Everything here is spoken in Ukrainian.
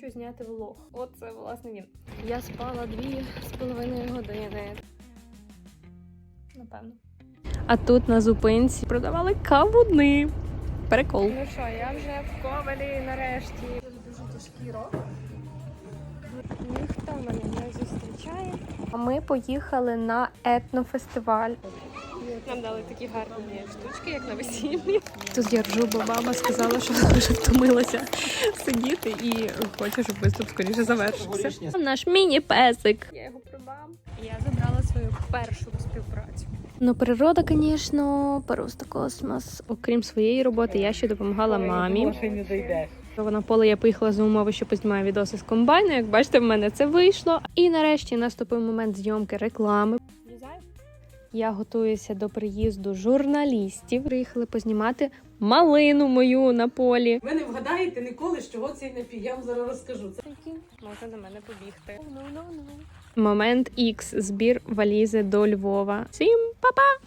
хочу зняти влог. От це власне він. Я спала дві з половиною години. Напевно. А тут на зупинці продавали кавуни. Прикол. Ну що, я вже в ковалі нарешті. Дуже тяжкий рок. Ніхто мене не зустрічає. А ми поїхали на етнофестиваль. Нам дали такі гарні штучки, як на весіллі. Тут я ржу, бо баба сказала, що дуже втомилася сидіти і хоче, щоб виступ скоріше завершився. Наш міні-песик. Я його придбав. Я забрала свою першу співпрацю. Ну, природа, звісно, просто космос. Окрім своєї роботи, я ще допомагала мамі. не дійдеш. На поле я поїхала за умови, що познімаю відоси з комбайну. Як бачите, в мене це вийшло. І нарешті наступив момент зйомки реклами. Я готуюся до приїзду журналістів. Приїхали познімати малину мою на полі. Ви не вгадаєте ніколи, з чого цей напій. Я вам зараз розкажу. Це Можна до мене побігти. Момент X. Збір валізи до Львова. Всім па-па!